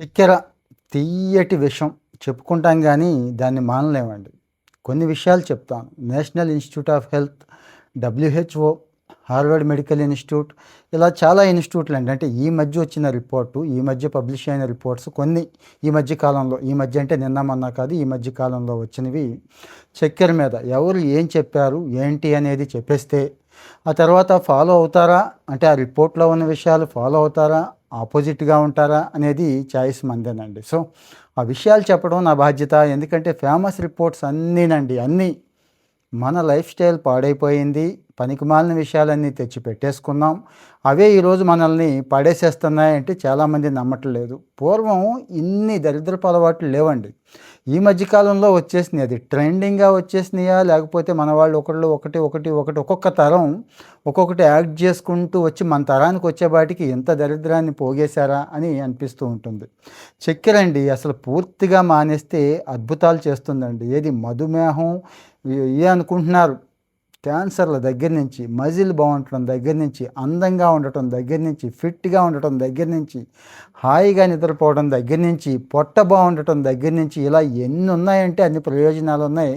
చక్కెర తీయటి విషం చెప్పుకుంటాం కానీ దాన్ని మానలేమండి. కొన్ని విషయాలు చెప్తాను. National institute of health WHO Harvard medical institute ఇలా చాలా ఇన్స్టిట్యూట్లు అండి అంటే ఈ మధ్య వచ్చిన రిపోర్టు ఈ మధ్య పబ్లిష్ అయిన రిపోర్ట్స్ కొన్ని ఈ మధ్య కాలంలో ఈ మధ్య అంటే నిన్న మొన్న కాదు ఈ మధ్య కాలంలో వచ్చినవి. చక్కెర మీద ఎవరు ఏం చెప్పారు ఏంటి అనేది చెప్పేస్తే ఆ తర్వాత ఫాలో అవుతారా? అంటే ఆ రిపోర్ట్లో ఉన్న విషయాలు ఫాలో అవుతారా? ఆపోజిట్గా ఉంటారా అనేది చాయిస్ మందేనండి. సో ఆ విషయాలు చెప్పడం నా బాధ్యత. ఎందుకంటే ఫేమస్ రిపోర్ట్స్ అన్నీనండి అన్నీ మన లైఫ్ స్టైల్ పాడైపోయింది. పనికిమాలిన విషయాలన్నీ తెచ్చి పెట్టేసుకున్నాం. అవే ఈరోజు మనల్ని పాడేసేస్తున్నాయంటే చాలామంది నమ్మట్లేదు. పూర్వం ఇన్ని దరిద్రపు అలవాట్లు లేవండి. ఈ మధ్యకాలంలో వచ్చేసినాయి. అది ట్రెండింగ్గా వచ్చేసినాయా? లేకపోతే మన వాళ్ళు ఒకళ్ళు ఒకటి ఒకటి ఒకటి ఒక్కొక్క తరం ఒక్కొక్కటి యాక్ట్ చేసుకుంటూ వచ్చి మన తరానికి వచ్చేపాటికి ఎంత దరిద్రాన్ని పోగేశారా అని అనిపిస్తూ ఉంటుంది. చక్కెర అండి అసలు పూర్తిగా మానేస్తే అద్భుతాలు చేస్తుందండి. ఏది మధుమేహం? ఏ అనుకుంటున్నారు? క్యాన్సర్ల దగ్గర నుంచి మజిల్ బాగుండటం దగ్గర నుంచి అందంగా ఉండటం దగ్గర నుంచి ఫిట్గా ఉండటం దగ్గర నుంచి హాయిగా నిద్రపోవడం దగ్గర నుంచి పొట్ట బాగుండటం దగ్గర నుంచి ఇలా ఎన్ని ఉన్నాయంటే అన్ని ప్రయోజనాలు ఉన్నాయి.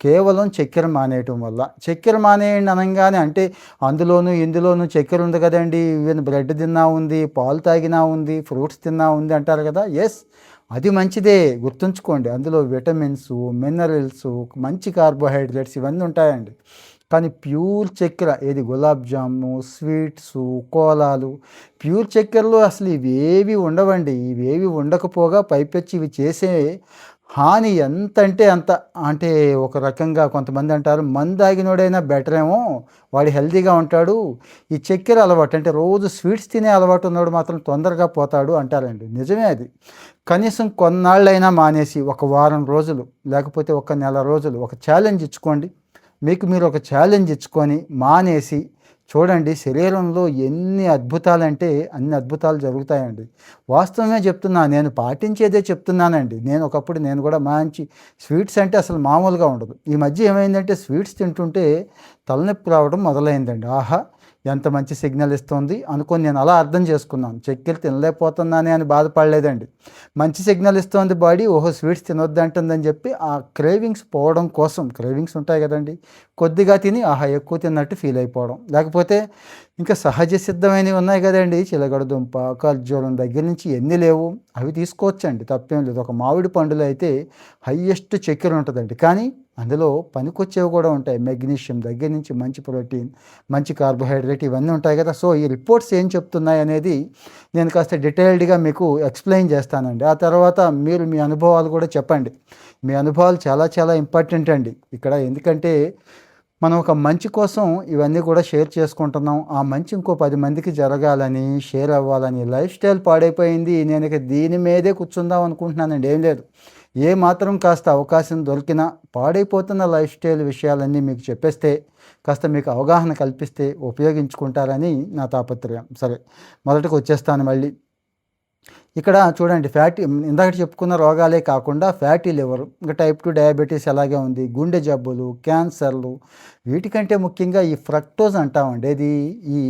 కేవలం చక్కెర మానేయటం వల్ల. చక్కెర మానేయండి అనగానే అంటే అందులోనూ ఇందులోనూ చక్కెర ఉంది కదండి. ఈవెన్ బ్రెడ్ తిన్నా ఉంది పాలు తాగినా ఉంది ఫ్రూట్స్ తిన్నా ఉంది అంటారు కదా. ఎస్ అది మంచిదే. గుర్తుంచుకోండి అందులో విటమిన్స్ మినరల్స్ మంచి కార్బోహైడ్రేట్స్ ఇవన్నీ ఉంటాయండి. కానీ ప్యూర్ చక్కెర ఏది గులాబ్ జాము స్వీట్స్ కోలాలు ప్యూర్ చక్కెరలో అసలు ఇవేవి ఉండవండి. ఇవేవి ఉండకపోగా పైపెచ్చి ఇవి చేసే హాని ఎంత అంటే అంత. అంటే ఒక రకంగా కొంతమంది అంటారు మందు తాగినోడైనా బెటర్ ఏమో వాడు హెల్తీగా ఉంటాడు ఈ చక్కెర అలవాటు. అంటే రోజు స్వీట్స్ తినే అలవాటు ఉన్నవాడు మాత్రం తొందరగా పోతాడు అంటారండి. నిజమే అది. కనీసం కొన్నాళ్ళైనా మానేసి ఒక వారం రోజులు లేకపోతే ఒక నెల రోజులు ఒక ఛాలెంజ్ ఇచ్చుకోండి. మీకు మీరు ఒక ఛాలెంజ్ ఇచ్చుకొని మానేసి చూడండి శరీరంలో ఎన్ని అద్భుతాలంటే అన్ని అద్భుతాలు జరుగుతాయండి. వాస్తవమే చెప్తున్నా నేను పాటించేదే చెప్తున్నానండి. నేను ఒకప్పుడు నేను కూడా మంచి స్వీట్స్ అంటే అసలు మామూలుగా ఉండదు. ఈ మధ్య ఏమైందంటే స్వీట్స్ తింటుంటే తలనొప్పి రావడం మొదలైందండి. ఆహా ఎంత మంచి సిగ్నల్ ఇస్తుంది అనుకొని నేను అలా అర్థం చేసుకున్నాను. చక్కెర తినలేకపోతున్నానే అని బాధపడలేదండి. మంచి సిగ్నల్ ఇస్తుంది బాడీ ఓహో స్వీట్స్ తినొద్దంటుందని చెప్పి ఆ క్రేవింగ్స్ పోవడం కోసం క్రేవింగ్స్ ఉంటాయి కదండి కొద్దిగా తిని ఆహా ఎక్కువ తిన్నట్టు ఫీల్ అయిపోవడం. లేకపోతే ఇంకా సహజ సిద్ధమైనవి ఉన్నాయి కదండి. చిలగడదుంప ఖర్జూరం దగ్గర నుంచి ఎన్ని లేవు? అవి తీసుకోవచ్చండి. తప్పేం లేదు. ఒక మామిడి పండులో అయితే హయ్యెస్ట్ చక్కెర ఉంటుందండి. కానీ అందులో పనికొచ్చేవి కూడా ఉంటాయి. మెగ్నీషియం దగ్గర నుంచి మంచి ప్రోటీన్ మంచి కార్బోహైడ్రేట్ ఇవన్నీ ఉంటాయి కదా. సో ఈ రిపోర్ట్స్ ఏం చెప్తున్నాయి అనేది నేను కాస్త డీటెయిల్డ్గా మీకు ఎక్స్ప్లెయిన్ చేస్తానండి. ఆ తర్వాత మీరు మీ అనుభవాలు కూడా చెప్పండి. మీ అనుభవాలు చాలా చాలా ఇంపార్టెంట్ అండి. ఇక్కడ ఎందుకంటే మనం ఒక మంచి కోసం ఇవన్నీ కూడా షేర్ చేసుకుంటున్నాం. ఆ మంచి ఇంకో పది మందికి జరగాలని షేర్ అవ్వాలని లైఫ్ స్టైల్ పాడైపోయింది. నేను ఇక దీని మీదే కూర్చుందాం అనుకుంటున్నానండి. ఏం లేదు. ఏ మాత్రం కాస్త అవకాశం దొరికినా పాడైపోతున్న లైఫ్ స్టైల్ విషయాలన్నీ మీకు చెప్పేస్తే కాస్త మీకు అవగాహన కల్పిస్తే ఉపయోగించుకుంటారని నా తాపత్రయం. సరే మొదటికి వచ్చేస్తాను మళ్ళీ. ఇక్కడ చూడండి ఫ్యాటీ ఇందాక చెప్పుకున్న రోగాలే కాకుండా ఫ్యాటీ లివర్ ఇంకా టైప్ టూ డయాబెటీస్ అలాగే ఉంది గుండె జబ్బులు క్యాన్సర్లు వీటికంటే ముఖ్యంగా ఈ ఫ్రక్టోజ్ అంటామండి. ఇది ఈ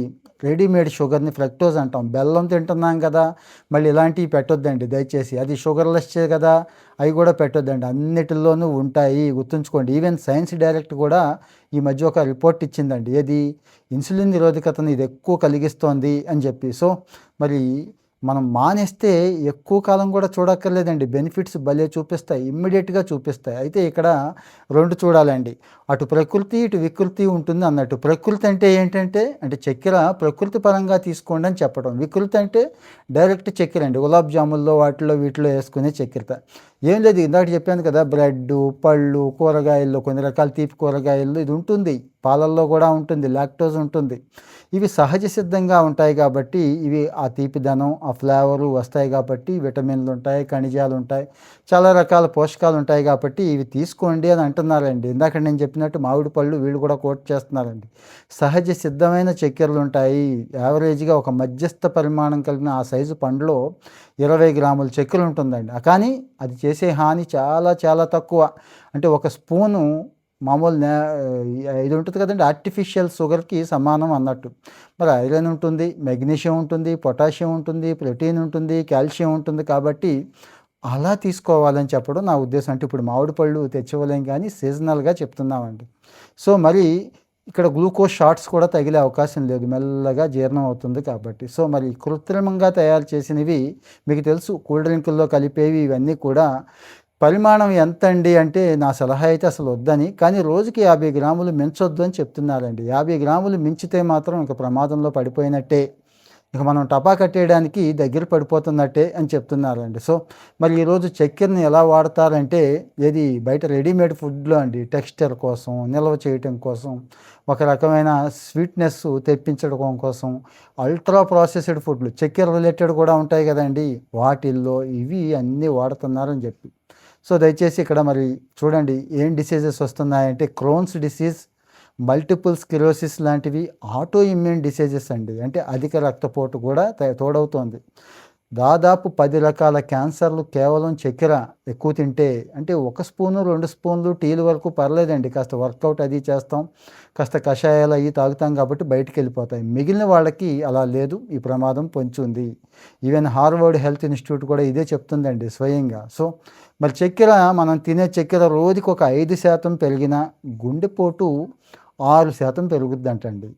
రెడీమేడ్ షుగర్ని ఫ్రక్టోజ్ అంటాం. బెల్లం తింటున్నాం కదా మళ్ళీ ఇలాంటివి పెట్టొద్దండి దయచేసి. అది షుగర్లెస్ కదా అవి కూడా పెట్టొద్దండి. అన్నిటిలోనూ ఉంటాయి గుర్తుంచుకోండి. ఈవెన్ సైన్స్ డైరెక్ట్ కూడా ఈ మధ్య ఒక రిపోర్ట్ ఇచ్చిందండి. ఏది? ఇన్సులిన్ నిరోధకతను ఇది ఎక్కువ కలిగిస్తోంది అని చెప్పి. సో మరి మనం మానేస్తే ఎక్కువ కాలం కూడా చూడక్కర్లేదండి. బెనిఫిట్స్ భలే చూపిస్తాయి. ఇమ్మీడియట్గా చూపిస్తాయి. అయితే ఇక్కడ రెండు చూడాలండి. అటు ప్రకృతి ఇటు వికృతి ఉంటుంది అన్నట్టు. ప్రకృతి అంటే ఏంటంటే అంటే చక్కెర ప్రకృతి పరంగా తీసుకోండి అని చెప్పడం. వికృతి అంటే డైరెక్ట్ చక్కెర అండి. గులాబ్ జాముల్లో వాటిలో వీటిలో వేసుకునే చక్కెర. ఏం లేదు ఇందాక చెప్పాను కదా బ్రెడ్ పళ్ళు కూరగాయల్లో కొన్ని రకాల తీపి కూరగాయల్లో ఇది ఉంటుంది. పాలల్లో కూడా ఉంటుంది లాక్టోజ్ ఉంటుంది. ఇవి సహజ సిద్ధంగా ఉంటాయి కాబట్టి ఇవి ఆ తీపిదనం ఆ ఫ్లేవరు వస్తాయి కాబట్టి విటమిన్లు ఉంటాయి ఖనిజాలు ఉంటాయి చాలా రకాల పోషకాలు ఉంటాయి కాబట్టి ఇవి తీసుకోండి అని అంటున్నారండి. ఇందాక నేను చెప్పినట్టు మామిడి పళ్ళు వీళ్ళు కూడా కోట్ చేస్తున్నారండి. సహజ సిద్ధమైన చక్కెరలు ఉంటాయి. యావరేజ్గా ఒక మధ్యస్థ పరిమాణం కలిగిన ఆ సైజు పండులో ఇరవై గ్రాముల చక్కెర ఉంటుందండి. కానీ అది చేసే హాని చాలా చాలా తక్కువ. అంటే ఒక స్పూను మామూలు నే ఇది ఉంటుంది కదండి ఆర్టిఫిషియల్ షుగర్కి సమానం అన్నట్టు. మరి ఐరన్ ఉంటుంది మెగ్నీషియం ఉంటుంది పొటాషియం ఉంటుంది ప్రోటీన్ ఉంటుంది కాల్షియం ఉంటుంది కాబట్టి అలా తీసుకోవాలని చెప్పడం నా ఉద్దేశం. అంటే ఇప్పుడు మామిడి పళ్ళు తెచ్చివ్వలేం కానీ సీజనల్గా చెప్తున్నామండి. సో మరి ఇక్కడ గ్లూకోజ్ షార్ట్స్ కూడా తగిలే అవకాశం లేదు. మెల్లగా జీర్ణం అవుతుంది కాబట్టి. సో మరి కృత్రిమంగా తయారు చేసినవి మీకు తెలుసు కూల్ డ్రింకుల్లో కలిపేవి ఇవన్నీ కూడా పరిమాణం ఎంత అండి అంటే నా సలహా అయితే అసలు వద్దని. కానీ రోజుకి యాభై గ్రాములు మించొద్దు అని చెప్తున్నారండి. యాభై గ్రాములు మించితే మాత్రం ఇంకా ప్రమాదంలో పడిపోయినట్టే. ఇక మనం టపా కట్టేయడానికి దగ్గర పడిపోతున్నట్టే అని చెప్తున్నారండి. సో మరి ఈరోజు చక్కెరని ఎలా వాడతారంటే ఏది బయట రెడీమేడ్ ఫుడ్లో అండి టెక్స్చర్ కోసం నిల్వ చేయటం కోసం ఒక రకమైన స్వీట్నెస్ తెప్పించడం కోసం అల్ట్రా ప్రాసెస్డ్ ఫుడ్లు చక్కెర రిలేటెడ్ కూడా ఉంటాయి కదండి వాటిల్లో ఇవి అన్నీ వాడుతున్నారని చెప్పి. సో దయచేసి ఇక్కడ మరి చూడండి ఏం డిసీజెస్ వస్తున్నాయంటే క్రోన్స్ డిసీజ్ మల్టిపుల్ స్కిరోసిస్ లాంటివి ఆటో ఇమ్యూన్ డిసీజెస్ అండి. అంటే అధిక రక్తపోటు కూడా తోడవుతోంది. దాదాపు పది రకాల క్యాన్సర్లు కేవలం చక్కెర ఎక్కువ తింటే అంటే ఒక స్పూను రెండు స్పూన్లు టీలు వరకు పర్లేదండి. కాస్త వర్కౌట్ అది చేస్తాం. కాస్త కషాయాలు అవి తాగుతాం కాబట్టి బయటికి వెళ్ళిపోతాయి మిగిలిన వాళ్ళకి అలా లేదు. ఈ ప్రమాదం పొంచుంది ఈవెన్ హార్వర్డ్ హెల్త్ ఇన్స్టిట్యూట్ కూడా ఇదే చెప్తుందండి స్వయంగా. సో మరి చక్కెర మనం తినే చక్కెర రోజుకి ఒక ఐదు శాతం పెరిగిన గుండెపోటు ఆరు శాతం పెరుగుద్దంటండి.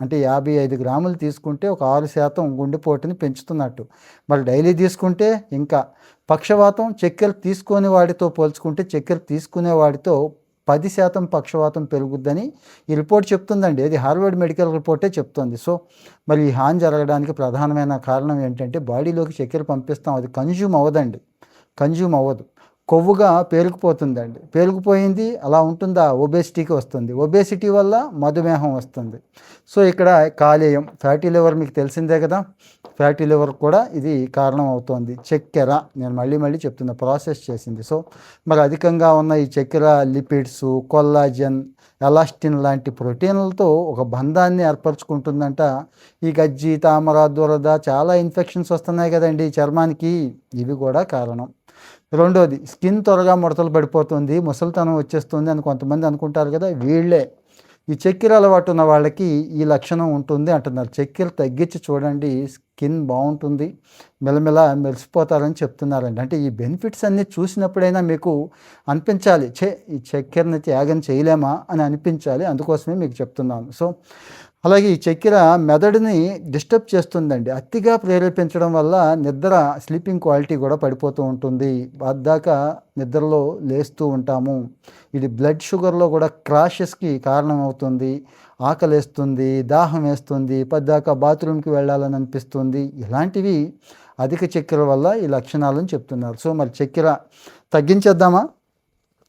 అంటే యాభై ఐదు గ్రాములు తీసుకుంటే ఒక ఆరు శాతం గుండెపోటుని పెంచుతున్నట్టు. మరి డైలీ తీసుకుంటే ఇంకా పక్షవాతం చక్కెర తీసుకునే వాడితో పోల్చుకుంటే చక్కెర తీసుకునే వాడితో పది శాతం పక్షవాతం పెరుగుద్దని ఈ రిపోర్ట్ చెప్తుందండి. ఇది హార్వర్డ్ మెడికల్ రిపోర్టే చెప్తుంది. సో మరి ఈ హాని జరగడానికి ప్రధానమైన కారణం ఏంటంటే బాడీలోకి చక్కెర పంపిస్తాం. అది కన్జ్యూమ్ అవ్వదండి. కన్జ్యూమ్ అవ్వదు. కొవ్వుగా పేరుకుపోతుందండి. పేరుకుపోయింది అలా ఉంటుందా? ఒబేసిటీకి వస్తుంది. ఒబేసిటీ వల్ల మధుమేహం వస్తుంది. సో ఇక్కడ కాలేయం ఫ్యాటీ లివర్ మీకు తెలిసిందే కదా? ఫ్యాటీ లివర్ కూడా ఇది కారణం అవుతుంది. చక్కెర నేను మళ్ళీ మళ్ళీ చెప్తున్నా ప్రాసెస్ చేసింది. సో మరి అధికంగా ఉన్న ఈ చక్కెర లిపిడ్స్ కొల్లాజన్ ఎలాస్టిన్ లాంటి ప్రోటీన్లతో ఒక బంధాన్ని ఏర్పరచుకుంటుందంట. ఈ గజ్జి తామర దురద చాలా ఇన్ఫెక్షన్స్ వస్తున్నాయి కదండి చర్మానికి. ఇవి కూడా కారణం. రెండోది స్కిన్ త్వరగా ముడతలు పడిపోతుంది ముసలితనం వచ్చేస్తుంది అని కొంతమంది అనుకుంటారు కదా వీళ్ళే. ఈ చక్కెర అలవాటు ఉన్న వాళ్ళకి ఈ లక్షణం ఉంటుంది అంటున్నారు. చక్కెర తగ్గించి చూడండి స్కిన్ బాగుంటుంది మెలమెల మెరిసిపోతారని చెప్తున్నారండి. అంటే ఈ బెనిఫిట్స్ అన్నీ చూసినప్పుడైనా మీకు అనిపించాలి చే ఈ చక్కెరని త్యాగం చేయలేమా అని అనిపించాలి అందుకోసమే మీకు చెప్తున్నాను. సో అలాగే ఈ చక్కెర మెదడుని డిస్టర్బ్ చేస్తుందండి. అతిగా ప్రేరేపించడం వల్ల నిద్ర స్లీపింగ్ క్వాలిటీ కూడా పడిపోతూ ఉంటుంది. దాకా నిద్రలో లేస్తూ ఉంటాము. ఇది బ్లడ్ షుగర్లో కూడా క్రాషెస్కి కారణమవుతుంది. ఆకలేస్తుంది దాహం వేస్తుంది పద్దాకా బాత్రూమ్కి వెళ్ళాలని అనిపిస్తుంది. ఇలాంటివి అధిక చక్కెర వల్ల ఈ లక్షణాలను చెప్తున్నారు. సో మరి చక్కెర తగ్గించేద్దామా?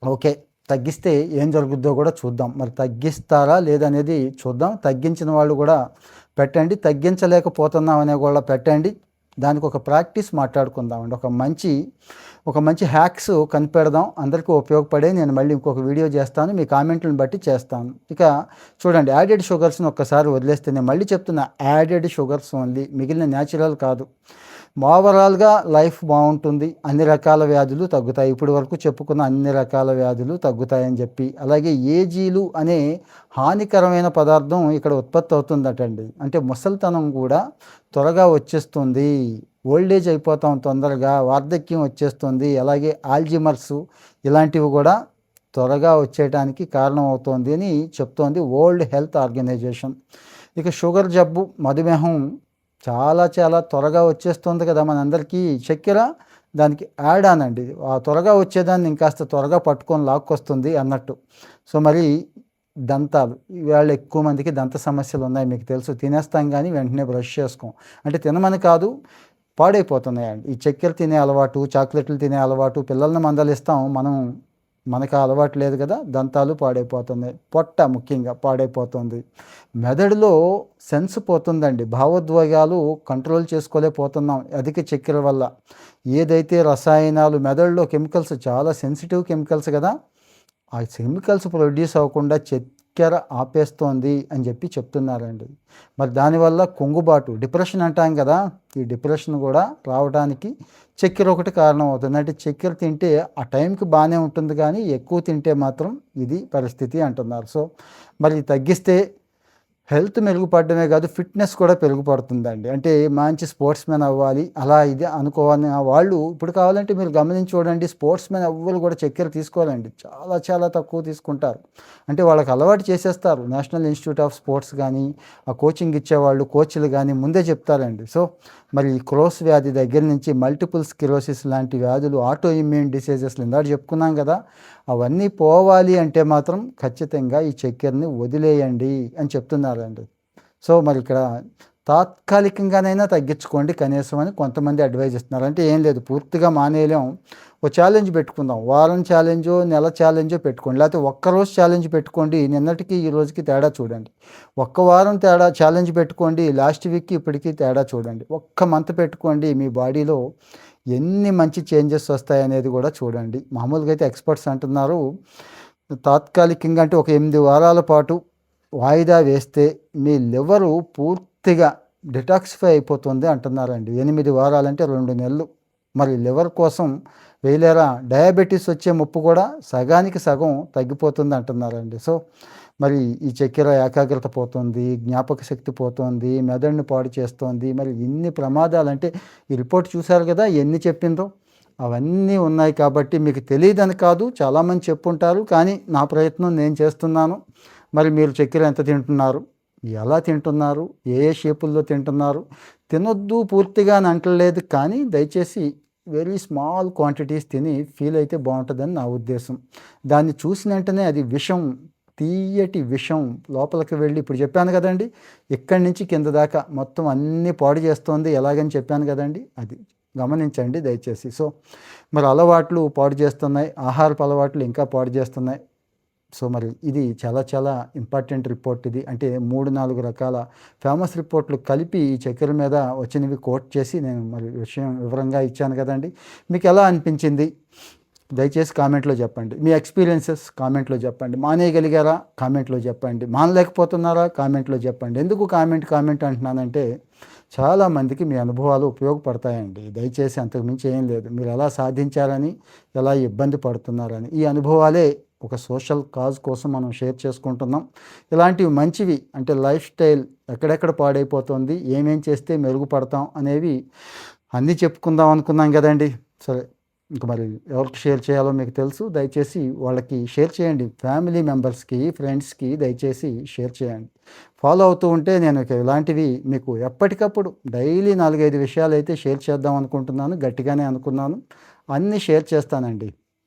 ఓకే. తగ్గిస్తే ఏం జరుగుద్దో కూడా చూద్దాం. మరి తగ్గిస్తారా లేదనేది చూద్దాం. తగ్గించిన వాళ్ళు కూడా పెట్టండి. తగ్గించలేకపోతున్నాం అనే కూడా పెట్టండి. దానికి ఒక ప్రాక్టీస్ మాట్లాడుకుందామండి. ఒక మంచి ఒక మంచి హ్యాక్స్ కనిపెడదాం. అందరికీ ఉపయోగపడే నేను మళ్ళీ ఇంకొక వీడియో చేస్తాను. మీ కామెంట్లను బట్టి చేస్తాను. ఇక చూడండి యాడెడ్ షుగర్స్ని ఒక్కసారి వదిలేస్తే నేను మళ్ళీ చెప్తున్నా యాడెడ్ షుగర్స్ ఓన్లీ మిగిలిన న్యాచురల్ కాదు. ఓవరాల్గా లైఫ్ బాగుంటుంది. అన్ని రకాల వ్యాధులు తగ్గుతాయి. ఇప్పటి వరకు చెప్పుకున్న అన్ని రకాల వ్యాధులు తగ్గుతాయని చెప్పి. అలాగే ఏజీలు అనే హానికరమైన పదార్థం ఇక్కడ ఉత్పత్తి అవుతుందటండి. అంటే ముసలితనం కూడా త్వరగా వచ్చేస్తుంది. ఓల్డేజ్ అయిపోతాం తొందరగా వార్ధక్యం వచ్చేస్తుంది అలాగే ఆల్జిమర్స్ ఇలాంటివి కూడా త్వరగా వచ్చేయడానికి కారణం అవుతోంది అని చెప్తోంది వరల్డ్ హెల్త్ ఆర్గనైజేషన్ ఇక షుగర్ జబ్బు మధుమేహం చాలా చాలా త్వరగా వచ్చేస్తుంది కదా మనందరికీ. చక్కెర దానికి యాడ్ అనండి ఆ త్వరగా వచ్చేదాన్ని ఇంకాస్త త్వరగా పట్టుకొని లాక్కొస్తుంది అన్నట్టు. సో మరి దంతాలు ఇవాళ ఎక్కువ మందికి దంత సమస్యలు ఉన్నాయి మీకు తెలుసు. తినేస్తాం కానీ వెంటనే బ్రష్ చేసుకోం. అంటే తినమని కాదు పాడైపోతున్నాయండి ఈ చక్కెర తినే అలవాటు చాక్లెట్లు తినే అలవాటు పిల్లల్ని మందలిస్తాం మనం మనకు అలవాటు లేదు కదా దంతాలు పాడైపోతున్నాయి. పొట్ట ముఖ్యంగా పాడైపోతుంది. మెదడులో సెన్స్ పోతుందండి. భావోద్వేగాలు కంట్రోల్ చేసుకోలేకపోతున్నాం అధిక చక్కెర వల్ల. ఏదైతే రసాయనాలు మెదడులో కెమికల్స్ చాలా సెన్సిటివ్ కెమికల్స్ కదా ఆ కెమికల్స్ ప్రొడ్యూస్ అవ్వకుండా చక్కెర ఆపేస్తోంది అని చెప్పి చెప్తున్నారండి. మరి దానివల్ల కొంగుబాటు డిప్రెషన్ అంటాం కదా ఈ డిప్రెషన్ కూడా రావడానికి చక్కెర ఒకటి కారణం అవుతుంది అంటే చక్కెర తింటే ఆ టైంకి బాగానే ఉంటుంది కానీ ఎక్కువ తింటే మాత్రం ఇది పరిస్థితి అంటున్నారు. సో మరి తగ్గిస్తే హెల్త్ మెరుగుపడమే కాదు ఫిట్నెస్ కూడా పెరుగుపడుతుందండి. అంటే మంచి స్పోర్ట్స్ మ్యాన్ అవ్వాలి అలా ఇది అనుకోవాలి వాళ్ళు. ఇప్పుడు కావాలంటే మీరు గమనించి చూడండి స్పోర్ట్స్ మ్యాన్ ఎవ్వరు కూడా చక్కెర తీసుకోవాలండి. చాలా చాలా తక్కువ తీసుకుంటారు. అంటే వాళ్ళకి అలవాటు చేసేస్తారు. నేషనల్ ఇన్స్టిట్యూట్ ఆఫ్ స్పోర్ట్స్ కానీ ఆ కోచింగ్ ఇచ్చేవాళ్ళు కోచ్లు కానీ ముందే చెప్తారండి. సో మరి ఈ క్రోస్ వ్యాధి దగ్గర నుంచి మల్టిపుల్ స్కిరోసిస్ లాంటి వ్యాధులు ఆటో ఇమ్యూన్ డిసీజెస్ ఇందాక చెప్పుకున్నాం కదా అవన్నీ పోవాలి అంటే మాత్రం ఖచ్చితంగా ఈ చక్కెరని వదిలేయండి అని చెప్తున్నారు. చెప్తున్నారండి సో మరి ఇక్కడ తాత్కాలికంగానైనా తగ్గించుకోండి కనీసం అని కొంతమంది అడ్వైజ్ ఇస్తున్నారు అంటే ఏం లేదు పూర్తిగా మానేయలేం. ఓ ఛాలెంజ్ పెట్టుకుందాం. వారం ఛాలెంజో నెల ఛాలెంజో పెట్టుకోండి. లేకపోతే ఒక్కరోజు ఛాలెంజ్ పెట్టుకోండి. నిన్నటికి ఈ రోజుకి తేడా చూడండి. ఒక్క వారం తేడా ఛాలెంజ్ పెట్టుకోండి. లాస్ట్ వీక్కి ఇప్పటికీ తేడా చూడండి. ఒక్క మంత్ పెట్టుకోండి. మీ బాడీలో ఎన్ని మంచి చేంజెస్ వస్తాయనేది కూడా చూడండి. మామూలుగా అయితే ఎక్స్పర్ట్స్ అంటున్నారు. తాత్కాలికంగా అంటే ఒక ఎనిమిది వారాల పాటు వాయిదా వేస్తే మీ లివరు పూర్తిగా డిటాక్సిఫై అయిపోతుంది అంటున్నారండి. ఎనిమిది వారాలంటే రెండు నెలలు. మరి లివర్ కోసం వేయలేరా డయాబెటీస్ వచ్చే ముప్పు కూడా సగానికి సగం తగ్గిపోతుంది అంటున్నారండి. సో మరి ఈ చక్కెర ఏకాగ్రత పోతుంది జ్ఞాపక శక్తి పోతుంది మెదడుని పాడు చేస్తోంది. మరి ఇన్ని ప్రమాదాలు అంటే ఈ రిపోర్ట్ చూశారు కదా ఎన్ని చెప్పిందో అవన్నీ ఉన్నాయి కాబట్టి మీకు తెలియదని కాదు చాలామంది చెప్పుంటారు. కానీ నా ప్రయత్నం నేను చేస్తున్నాను. మరి మీరు చక్కెర ఎంత తింటున్నారు? ఎలా తింటున్నారు? ఏ ఏ షేపుల్లో తింటున్నారు? తినొద్దు పూర్తిగా అని అంటలేదు కానీ దయచేసి వెరీ స్మాల్ క్వాంటిటీస్ తిని ఫీల్ అయితే బాగుంటుందని నా ఉద్దేశం. దాన్ని చూసిన వెంటనే అది విషం తీయటి విషం లోపలికి వెళ్ళి ఇప్పుడు చెప్పాను కదండి ఇక్కడి నుంచి కింద దాకా మొత్తం అన్నీ పాడు చేస్తోంది ఎలాగని చెప్పాను కదండి అది గమనించండి దయచేసి. సో మరి అలవాట్లు పాడు చేస్తున్నాయి ఆహారపు అలవాట్లు ఇంకా పాడు చేస్తున్నాయి. సో మరి ఇది చాలా చాలా ఇంపార్టెంట్ రిపోర్ట్ ఇది. అంటే మూడు నాలుగు రకాల ఫేమస్ రిపోర్ట్లు కలిపి ఈ చక్కెర మీద వచ్చినవి కోట్ చేసి నేను మరి విషయం వివరంగా ఇచ్చాను కదండి. మీకు ఎలా అనిపించింది? దయచేసి కామెంట్లో చెప్పండి. మీ ఎక్స్పీరియన్సెస్ కామెంట్లో చెప్పండి. మానేయగలిగారా? కామెంట్లో చెప్పండి. మానలేకపోతున్నారా? కామెంట్లో చెప్పండి. ఎందుకు కామెంట్ కామెంట్ అంటున్నానంటే చాలామందికి మీ అనుభవాలు ఉపయోగపడతాయండి. దయచేసి అంతకుమించి ఏం లేదు. మీరు ఎలా సాధించారని ఎలా ఇబ్బంది పడుతున్నారని ఈ అనుభవాలే ఒక సోషల్ కాజ్ కోసం మనం షేర్ చేసుకుంటున్నాం. ఇలాంటివి మంచివి అంటే లైఫ్ స్టైల్ ఎక్కడెక్కడ పాడైపోతుంది ఏమేం చేస్తే మెరుగుపడతాం అనేవి అన్నీ చెప్పుకుందాం అనుకున్నాం కదండి. సరే ఇంక మరి ఎవరికి షేర్ చేయాలో మీకు తెలుసు. దయచేసి వాళ్ళకి షేర్ చేయండి. ఫ్యామిలీ మెంబర్స్కి ఫ్రెండ్స్కి దయచేసి షేర్ చేయండి. ఫాలో అవుతూ ఉంటే నేను ఇలాంటివి మీకు ఎప్పటికప్పుడు డైలీ నాలుగైదు విషయాలు అయితే షేర్ చేద్దాం అనుకుంటున్నాను గట్టిగానే అనుకున్నాను. అన్నీ షేర్ చేస్తానండి.